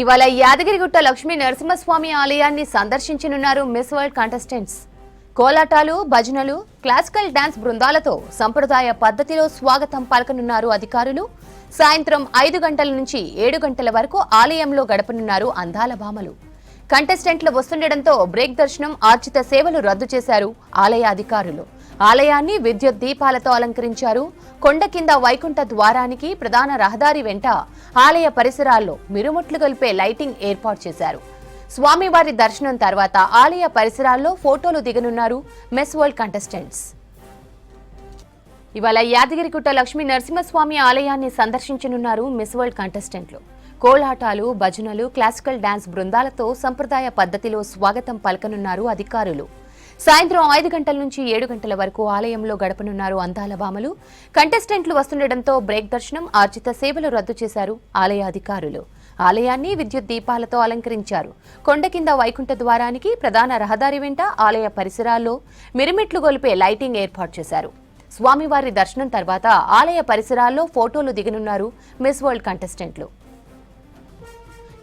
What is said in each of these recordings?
ఇవాళ యాదగిరిగుట్ట లక్ష్మీ నరసింహస్వామి ఆలయాన్ని సందర్శించనున్నారు miss world contestants. కోలాటాలు భజనలు క్లాసికల్ డాన్స్ బృందాలతో సంప్రదాయ పద్ధతిలో స్వాగతం పలకనున్నారు అధికారులు. సాయంత్రం ఐదు గంటల నుంచి ఏడు గంటల వరకు ఆలయంలో గడపనున్నారు అందాల భామలు. కంటెస్టెంట్లు వస్తుండటంతో బ్రేక్ దర్శనం ఆర్జిత సేవలు రద్దు చేశారు ఆలయ అధికారులు. ఆలయాన్ని విద్యుత్ దీపాలతో అలంకరించారు. కొండ కింద వైకుంఠ ద్వారానికి ప్రధాన రహదారి వెంట ఆలయ పరిసరాల్లో మిరుముట్లు కలిపే లైటింగ్ ఏర్పాటు చేశారు. స్వామివారి దర్శనం తర్వాత ఆలయ పరిసరాల్లో ఫోటోలు దిగనున్నారు మెస్ వరల్డ్ కంటెస్టెంట్స్. ఇవాళ యాదగిరిగుట్ట లక్ష్మీ నరసింహస్వామి ఆలయాన్ని సందర్శించనున్నారు మిస్ వరల్డ్ కంటెస్టెంట్లు. కోలాటాలు భజనలు క్లాసికల్ డాన్స్ బృందాలతో సంప్రదాయ పద్ధతిలో స్వాగతం పలకనున్నారు అధికారులు. సాయంత్రం ఐదు గంటల నుంచి ఏడు గంటల వరకు ఆలయంలో గడపనున్నారు అందాల భామలు కంటెస్టెంట్లు వస్తుండటంతో బ్రేక్ దర్శనం ఆర్జిత సేవలు రద్దు చేశారు ఆలయ అధికారులు. ఆలయాన్ని విద్యుత్ దీపాలతో అలంకరించారు. కొండ కింద వైకుంఠ ద్వారానికి ప్రధాన రహదారి వెంట ఆలయ పరిసరాల్లో మిరుమిట్లు గొలిపే లైటింగ్ ఏర్పాటు చేశారు. స్వామివారి దర్శనం తర్వాత ఆలయ పరిసరాల్లో ఫోటోలు దిగనున్నారు మిస్ వరల్డ్ కంటెస్టెంట్లు.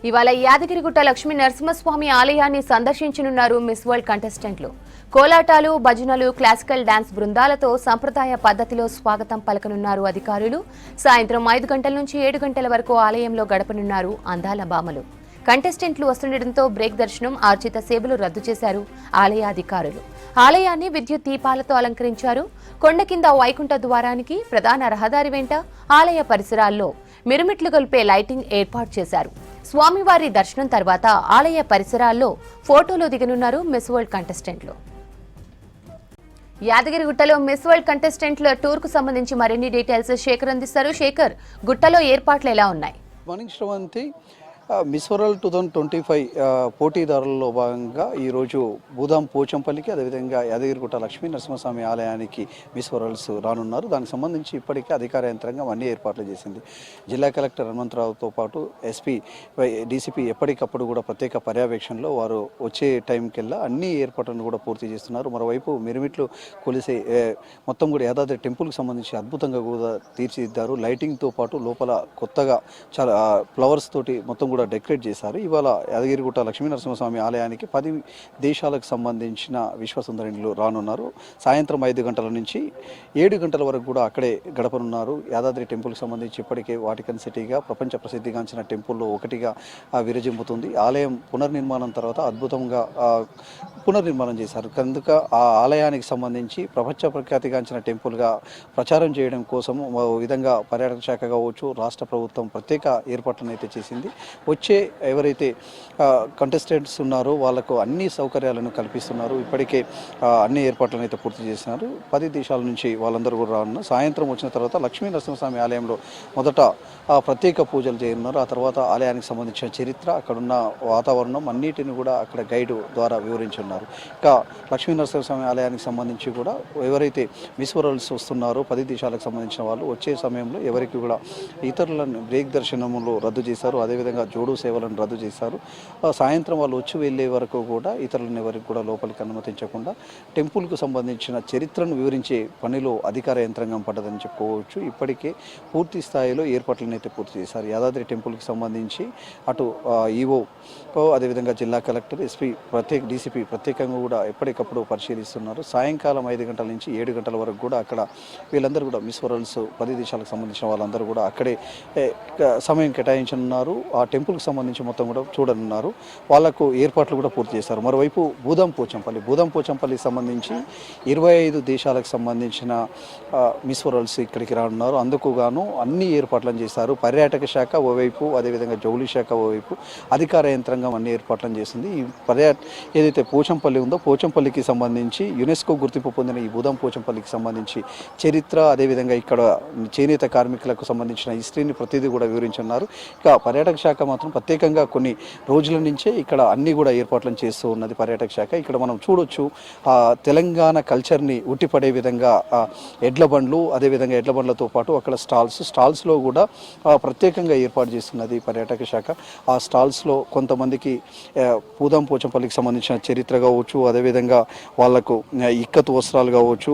ఇవాళ యాదగిరిగుట్ట లక్ష్మీ నరసింహస్వామి ఆలయాన్ని సందర్శించనున్నారు మిస్ వరల్డ్ కంటెస్టెంట్లు. కోలాటాలు భజనలు క్లాసికల్ డాన్స్ బృందాలతో సంప్రదాయ పద్ధతిలో స్వాగతం పలకనున్నారు అధికారులు. సాయంత్రం ఐదు గంటల నుంచి ఏడు గంటల వరకు ఆలయంలో గడపనున్నారు అందాల భామలు కంటెస్టెంట్లు వస్తుండటంతో బ్రేక్ దర్శనం ఆర్జిత సేవలు రద్దు చేశారు ఆలయ అధికారులు ఆలయాన్ని విద్యుత్ దీపాలతో అలంకరించారు. కొండ కింద వైకుంఠ ద్వారానికి ప్రధాన రహదారి వెంట ఆలయ పరిసరాల్లో మిరుమిట్లు గొల్పే లైటింగ్ ఏర్పాటు చేశారు. స్వామివారి దర్శనం తర్వాత ఆలయ పరిసరాల్లో ఫోటోలు దిగనున్నారు మిస్ వరల్డ్ కంటెస్టెంట్లు. యాదగిరిగుట్టలో మిస్ వరల్డ్ కంటెస్టెంట్ల టూర్కు సంబంధించి మరిన్ని డీటెయిల్స్ శేఖర్ అందిస్తారు. శేఖర్ గుట్టలో ఏర్పాట్లు ఎలా ఉన్నాయి? Morning Sravanthi Miss World two thousand twenty five పోటీదారులలో భాగంగా ఈరోజు భూదాం పోచంపల్లికి అదేవిధంగా యాదగిరిగుట్ట లక్ష్మీ నరసింహస్వామి ఆలయానికి మిస్ వరల్డ్స్ రానున్నారు. దానికి సంబంధించి ఇప్పటికే అధికార యంత్రాంగం అన్ని ఏర్పాట్లు చేసింది. జిల్లా కలెక్టర్ హనుమంతరావుతో పాటు ఎస్పీ డీసీపీ ఎప్పటికప్పుడు కూడా ప్రత్యేక పర్యవేక్షణలో వారు వచ్చే టైంకెల్లా అన్ని ఏర్పాట్లను కూడా పూర్తి చేస్తున్నారు. మరోవైపు మిరుమిట్లు కొలిసే మొత్తం కూడా యాదాద్రి టెంపుల్కి సంబంధించి అద్భుతంగా కూడా తీర్చిదిద్దారు. లైటింగ్తో పాటు లోపల కొత్తగా చాలా ఫ్లవర్స్ తోటి మొత్తం కూడా డెకరేట్ చేశారు. ఇవాళ యాదగిరిగుట్ట లక్ష్మీ నరసింహస్వామి ఆలయానికి పది దేశాలకు సంబంధించిన విశ్వసుందరిణులు రానున్నారు. సాయంత్రం ఐదు గంటల నుంచి ఏడు గంటల వరకు కూడా అక్కడే గడపనున్నారు. యాదాద్రి టెంపుల్కి సంబంధించి ఇప్పటికే వాటికన్ సిటీగా ప్రపంచ ప్రసిద్ధిగాంచిన టెంపుల్లో ఒకటిగా విరజింపుతుంది ఆలయం పునర్నిర్మాణం తర్వాత అద్భుతంగా పునర్నిర్మాణం చేశారు. కనుక ఆ ఆలయానికి సంబంధించి ప్రపంచ ప్రఖ్యాతిగాంచిన టెంపుల్గా ప్రచారం చేయడం కోసం విధంగా పర్యాటక శాఖ కావచ్చు రాష్ట్ర ప్రభుత్వం ప్రత్యేక ఏర్పాట్లను అయితే చేసింది. వచ్చే ఎవరైతే కంటెస్టెంట్స్ ఉన్నారో వాళ్ళకు అన్ని సౌకర్యాలను కల్పిస్తున్నారు. ఇప్పటికే అన్ని ఏర్పాట్లను అయితే పూర్తి చేసినారు. పది దేశాల నుంచి వాళ్ళందరూ కూడా రానున్న సాయంత్రం వచ్చిన తర్వాత లక్ష్మీ నరసింహస్వామి ఆలయంలో మొదట ప్రత్యేక పూజలు చేయనున్నారు. ఆ తర్వాత ఆలయానికి సంబంధించిన చరిత్ర అక్కడున్న వాతావరణం అన్నిటిని కూడా అక్కడ గైడ్ ద్వారా వివరించున్నారు. ఇంకా లక్ష్మీ నరసింహస్వామి ఆలయానికి సంబంధించి కూడా ఎవరైతే మిస్ వరల్డ్స్ వస్తున్నారో పది దేశాలకు సంబంధించిన వాళ్ళు వచ్చే సమయంలో ఎవరికి కూడా ఇతరులను బ్రేక్ దర్శనములు రద్దు చేశారు. అదేవిధంగా జోడు సేవలను రద్దు చేశారు. సాయంత్రం వాళ్ళు వచ్చి వెళ్ళే వరకు కూడా ఇతరులను ఎవరికి కూడా లోపలికి అనుమతించకుండా టెంపుల్కు సంబంధించిన చరిత్రను వివరించే పనిలో అధికార యంత్రాంగం పడ్డదని చెప్పుకోవచ్చు. ఇప్పటికే పూర్తి స్థాయిలో ఏర్పాట్లను అయితే పూర్తి చేశారు. యాదాద్రి టెంపుల్కి సంబంధించి అటు ఈవో అదేవిధంగా జిల్లా కలెక్టర్ ఎస్పీ ప్రత్యేక డీసీపీ ప్రత్యేకంగా కూడా ఎప్పటికప్పుడు పరిశీలిస్తున్నారు. సాయంకాలం ఐదు గంటల నుంచి ఏడు గంటల వరకు కూడా అక్కడ వీళ్ళందరూ కూడా మిస్ వరల్డ్స్ పది దేశాలకు సంబంధించిన వాళ్ళందరూ కూడా అక్కడే సమయం కేటాయించనున్నారు. ఆ టెంపుల్ టెంపుల్కి సంబంధించి మొత్తం కూడా చూడనున్నారు. వాళ్ళకు ఏర్పాట్లు కూడా పూర్తి చేశారు. మరోవైపు భూదం పోచంపల్లి భూదం పోచంపల్లికి సంబంధించి ఇరవై ఐదు దేశాలకు సంబంధించిన మిస్ వరల్డ్స్ ఇక్కడికి రానున్నారు. అందుకు గాను అన్ని ఏర్పాట్లను చేశారు. పర్యాటక శాఖ ఓవైపు అదేవిధంగా జౌళి శాఖ ఓవైపు అధికార యంత్రాంగం అన్ని ఏర్పాట్లను చేసింది. ఈ పర్యాట ఏదైతే పోచంపల్లి ఉందో పోచంపల్లికి సంబంధించి యునెస్కో గుర్తింపు పొందిన ఈ భూదం పోచంపల్లికి సంబంధించి చరిత్ర అదేవిధంగా ఇక్కడ చేనేత కార్మికులకు సంబంధించిన హిస్టరీని ప్రతిదీ కూడా వివరించున్నారు ఇక పర్యాటక శాఖ మాత్రం ప్రత్యేకంగా కొన్ని రోజుల నుంచే ఇక్కడ అన్ని కూడా ఏర్పాట్లను చేస్తూ ఉన్నది పర్యాటక శాఖ. ఇక్కడ మనం చూడొచ్చు తెలంగాణ కల్చర్ని ఉట్టిపడే విధంగా ఎడ్ల బండ్లు అదేవిధంగా ఎడ్ల బండ్లతో పాటు అక్కడ స్టాల్స్ స్టాల్స్లో కూడా ప్రత్యేకంగా ఏర్పాటు చేస్తున్నది పర్యాటక శాఖ. ఆ స్టాల్స్లో కొంతమందికి పూదం పోచంపల్లికి సంబంధించిన చరిత్ర కావచ్చు అదేవిధంగా వాళ్ళకు ఆ, ఇక్కతు వస్త్రాలు కావచ్చు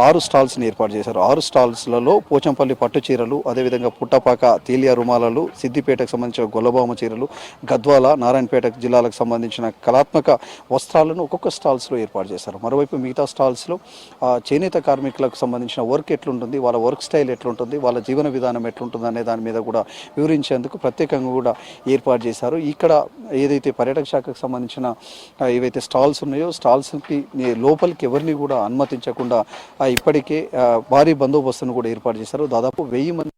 ఆరు స్టాల్స్ని ఏర్పాటు చేశారు. ఆరు స్టాల్స్లలో పోచంపల్లి పట్టు చీరలు అదేవిధంగా పుట్టపాక తేలియా రుమాలలు సిద్దిపేటకు సంబంధించిన గొల్లబామ చీరలు గద్వాల నారాయణపేట జిల్లాలకు సంబంధించిన కళాత్మక వస్త్రాలను ఒక్కొక్క స్టాల్స్లో ఏర్పాటు చేశారు. మరోవైపు మిగతా స్టాల్స్లో చేనేత కార్మికులకు సంబంధించిన వర్క్ ఎట్లుంటుంది వాళ్ళ వర్క్ స్టైల్ ఎట్లుంటుంది వాళ్ళ జీవన విధానం ఎట్లుంటుంది అనే దాని మీద కూడా వివరించేందుకు ప్రత్యేకంగా కూడా ఏర్పాటు చేశారు. ఇక్కడ ఏదైతే పర్యాటక శాఖకు సంబంధించిన ఏవైతే స్టాల్స్ ఉన్నాయో స్టాల్స్కి లోపలికి ఎవరిని కూడా అనుమతించకుండా ఇప్పటికే భారీ బందోబస్తును కూడా ఏర్పాటు చేశారు. దాదాపు వెయ్యి మంది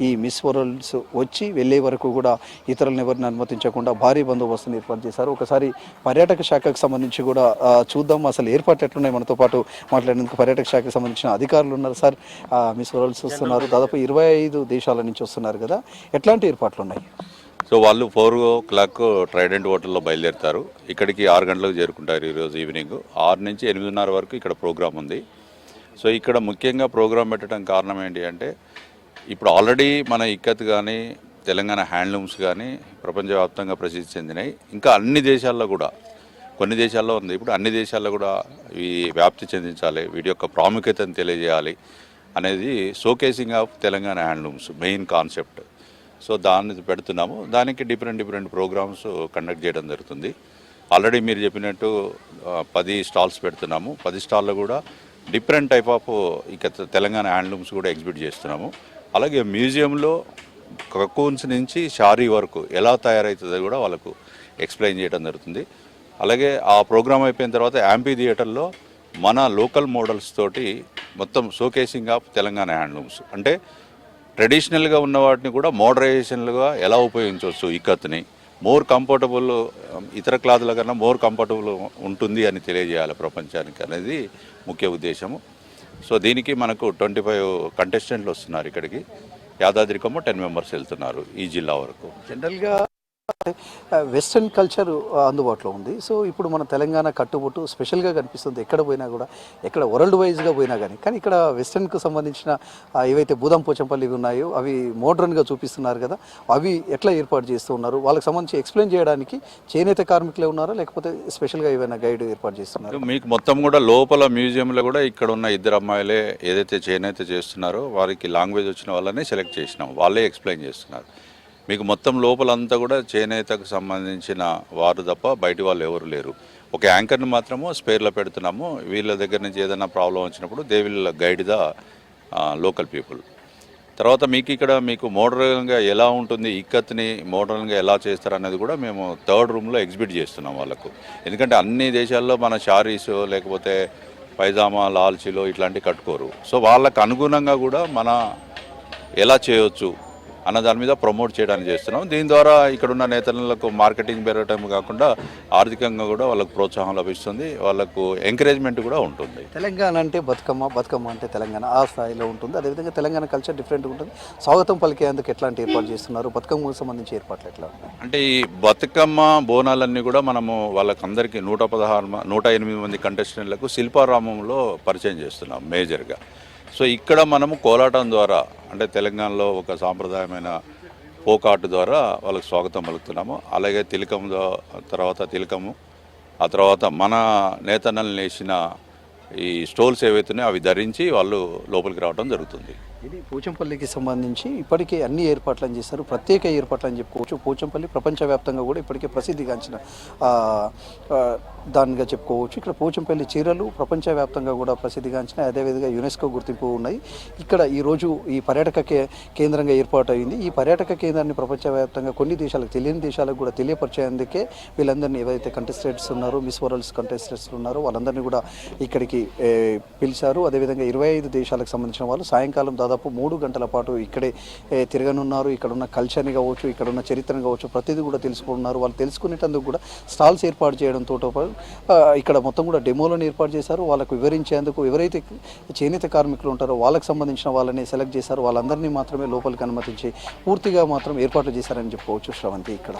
ఈ మిస్ వరల్డ్స్ వచ్చి వెళ్ళే వరకు కూడా ఇతరులను ఎవరిని అనుమతించకుండా భారీ బందోబస్తును ఏర్పాటు చేశారు. ఒకసారి పర్యాటక శాఖకు సంబంధించి కూడా చూద్దాం అసలు ఏర్పాట్లు ఎట్లున్నాయి మనతో పాటు మాట్లాడేందుకు పర్యాటక శాఖకు సంబంధించిన అధికారులు ఉన్నారు సార్. ఆ, మిస్ వరల్డ్స్ వస్తున్నారు. దాదాపు ఇరవై ఐదు దేశాల నుంచి వస్తున్నారు కదా. ఎట్లాంటి ఏర్పాట్లు ఉన్నాయి? సో వాళ్ళు ఫోర్ ఓ క్లాక్ ట్రైడెంట్ హోటల్లో బయలుదేరుతారు. ఇక్కడికి ఆరు గంటలకు చేరుకుంటారు ఈరోజు ఈవినింగ్. ఆరు నుంచి ఎనిమిదిన్నర వరకు ఇక్కడ ప్రోగ్రామ్ ఉంది. సో ఇక్కడ ముఖ్యంగా ప్రోగ్రామ్ పెట్టడం కారణం ఏంటి అంటే ఇప్పుడు ఆల్రెడీ మన ఇక్కత్ కానీ తెలంగాణ హ్యాండ్లూమ్స్ కానీ ప్రపంచవ్యాప్తంగా ప్రసిద్ధి చెందినాయి. ఇంకా అన్ని దేశాల్లో కూడా కొన్ని దేశాల్లో ఉంది. ఇప్పుడు అన్ని దేశాల్లో కూడా ఇవి వ్యాప్తి చెందించాలి వీటి యొక్క ప్రాముఖ్యతను తెలియజేయాలి అనేది showcasing of Telangana handlooms main concept. So దాన్ని పెడుతున్నాము. దానికి డిఫరెంట్ డిఫరెంట్ ప్రోగ్రామ్స్ కండక్ట్ చేయడం జరుగుతుంది. ఆల్రెడీ మీరు చెప్పినట్టు పది స్టాల్స్ పెడుతున్నాము. పది స్టాల్లో కూడా డిఫరెంట్ టైప్ ఆఫ్ ఇక తెలంగాణ హ్యాండ్లూమ్స్ కూడా ఎగ్జిబిట్ చేస్తున్నాము. అలాగే మ్యూజియంలో కకూన్స్ నుంచి షారీ వరకు ఎలా తయారవుతుందో కూడా వాళ్ళకు ఎక్స్ప్లెయిన్ చేయడం జరుగుతుంది. అలాగే ఆ ప్రోగ్రామ్ అయిపోయిన తర్వాత యాంపీ థియేటర్లో మన లోకల్ మోడల్స్ తోటి మొత్తం షోకేసింగ్ ఆఫ్ తెలంగాణ హ్యాండ్లూమ్స్. అంటే ట్రెడిషనల్గా ఉన్న వాటిని కూడా మోడరైజేషన్లుగా ఎలా ఉపయోగించవచ్చు ఇక్కత్ని మోర్ కంఫర్టబుల్ ఇతర క్లాతుల కన్నా మోర్ కంఫర్టబుల్ ఉంటుంది అని తెలియజేయాలి ప్రపంచానికి అనేది ముఖ్య ఉద్దేశము. సో దీనికి మనకు ట్వంటీ ఫైవ్ కంటెస్టెంట్లు వస్తున్నారు ఇక్కడికి. యాదాద్రికము టెన్ మెంబర్స్ వెళ్తున్నారు ఈ జిల్లా వరకు. జనరల్గా వెస్ట్రన్ కల్చర్ అందుబాటులో ఉంది. సో ఇప్పుడు మన తెలంగాణ కట్టుబొట్టు స్పెషల్గా కనిపిస్తుంది. ఎక్కడ పోయినా కూడా ఎక్కడ వరల్డ్ వైజ్గా పోయినా కానీ. కానీ ఇక్కడ వెస్ట్రన్కు సంబంధించిన ఏవైతే బూదం పోచంపల్లి ఉన్నాయో అవి మోడ్రన్గా చూపిస్తున్నారు కదా అవి ఎట్లా ఏర్పాటు చేస్తూ ఉన్నారు? వాళ్ళకి సంబంధించి ఎక్స్ప్లెయిన్ చేయడానికి చేనేత కార్మికులే ఉన్నారా? లేకపోతే స్పెషల్గా ఏమైనా గైడ్ ఏర్పాటు చేస్తున్నారు? మీకు మొత్తం కూడా లోపల మ్యూజియంలో కూడా ఇక్కడ ఉన్న ఇద్దరు అమ్మాయిలే ఏదైతే చేనేత చేస్తున్నారో వారికి లాంగ్వేజ్ వచ్చిన వాళ్ళనే సెలెక్ట్ చేసినాం. వాళ్ళే ఎక్స్ప్లెయిన్ చేస్తున్నారు. మీకు మొత్తం లోపలంతా కూడా చేనేతకు సంబంధించిన వారు తప్ప బయటి వాళ్ళు ఎవరు లేరు. ఒక యాంకర్ని మాత్రము స్పేర్లో పెడుతున్నాము. వీళ్ళ దగ్గర నుంచి ఏదైనా ప్రాబ్లం వచ్చినప్పుడు they will guide the local people. తర్వాత మీకు ఇక్కడ మీకు మోడర్న్గా ఎలా ఉంటుంది ఇక్కత్ని మోడర్న్గా ఎలా చేస్తారు అనేది కూడా మేము థర్డ్ రూమ్లో ఎగ్జిబిట్ చేస్తున్నాం వాళ్ళకు. ఎందుకంటే అన్ని దేశాల్లో మన షారీస్ లేకపోతే పైజామా లాల్చీలో ఇట్లాంటివి కట్టుకోరు. సో వాళ్ళకు అనుగుణంగా కూడా మన ఎలా చేయొచ్చు అన్న దాని మీద ప్రమోట్ చేయడానికి చేస్తున్నాం. దీని ద్వారా ఇక్కడ ఉన్న నేతలకు మార్కెటింగ్ పెరగటం కాకుండా ఆర్థికంగా కూడా వాళ్ళకు ప్రోత్సాహం లభిస్తుంది. వాళ్ళకు ఎంకరేజ్మెంట్ కూడా ఉంటుంది. తెలంగాణ అంటే బతుకమ్మ బతుకమ్మ అంటే తెలంగాణ ఆ స్థాయిలో ఉంటుంది. అదేవిధంగా తెలంగాణ కల్చర్ డిఫరెంట్గా ఉంటుంది. స్వాగతం పలికేందుకు ఎట్లాంటి ఏర్పాటు చేస్తున్నారు? బతుకమ్మకు సంబంధించి ఏర్పాట్లు ఎట్లా ఉన్నాయి? అంటే ఈ బతుకమ్మ బోనాలన్నీ కూడా మనము వాళ్ళకందరికీ నూట పదహారు నూట ఎనిమిది మంది కంటెస్టెంట్లకు శిల్పారామంలో పరిచయం చేస్తున్నాం మేజర్గా. సో ఇక్కడ మనము కోలాటం ద్వారా అంటే తెలంగాణలో ఒక సాంప్రదాయమైన ఫోక్ ఆర్ట్ ద్వారా వాళ్ళకి స్వాగతం పలుకుతున్నాము. అలాగే తిలకం తర్వాత తిలకము ఆ తర్వాత మన నేతన్నలు నేసిన ఈ స్టోల్స్ ఏవైతున్నాయో అవి ధరించి వాళ్ళు లోపలికి రావడం జరుగుతుంది. ఇది పోచంపల్లికి సంబంధించి ఇప్పటికే అన్ని ఏర్పాట్లను చేశారు. ప్రత్యేక ఏర్పాట్లు అని చెప్పుకోవచ్చు. పోచంపల్లి ప్రపంచవ్యాప్తంగా కూడా ఇప్పటికే ప్రసిద్ధిగాంచిన దానిగా చెప్పుకోవచ్చు. ఇక్కడ పోచంపల్లి చీరలు ప్రపంచవ్యాప్తంగా కూడా ప్రసిద్ధిగాంచిన అదేవిధంగా యునెస్కో గుర్తింపు ఉన్నాయి. ఇక్కడ ఈరోజు ఈ పర్యాటక కేంద్రంగా ఏర్పాటు అయింది ఈ పర్యాటక కేంద్రాన్ని ప్రపంచవ్యాప్తంగా కొన్ని దేశాలకు తెలియని దేశాలకు కూడా తెలియపరిచేందుకే వీళ్ళందరినీ ఏవైతే కంటెస్టెంట్స్ ఉన్నారో మిస్ వరల్డ్స్ కంటెస్టెంట్స్ ఉన్నారో వాళ్ళందరినీ కూడా ఇక్కడికి పిలిచారు. అదేవిధంగా ఇరవై ఐదు దేశాలకు సంబంధించిన వాళ్ళు సాయంకాలం దాదాపు మూడు గంటల పాటు ఇక్కడే తిరగనున్నారు. ఇక్కడ ఉన్న కల్చర్ని కావచ్చు ఇక్కడ ఉన్న చరిత్రని కావచ్చు ప్రతిదీ కూడా తెలుసుకున్నారు. వాళ్ళు తెలుసుకునేటందుకు కూడా స్టాల్స్ ఏర్పాటు చేయడంతో పాటు ఇక్కడ మొత్తం కూడా డెమోలను ఏర్పాటు చేశారు. వాళ్ళకు వివరించేందుకు ఎవరైతే చేనేత కార్మికులు ఉంటారో వాళ్ళకి సంబంధించిన వాళ్ళని సెలెక్ట్ చేశారు. వాళ్ళందరినీ మాత్రమే లోపలికి అనుమతించి పూర్తిగా మాత్రం ఏర్పాట్లు చేశారని చెప్పుకోవచ్చు శ్రవంతి ఇక్కడ.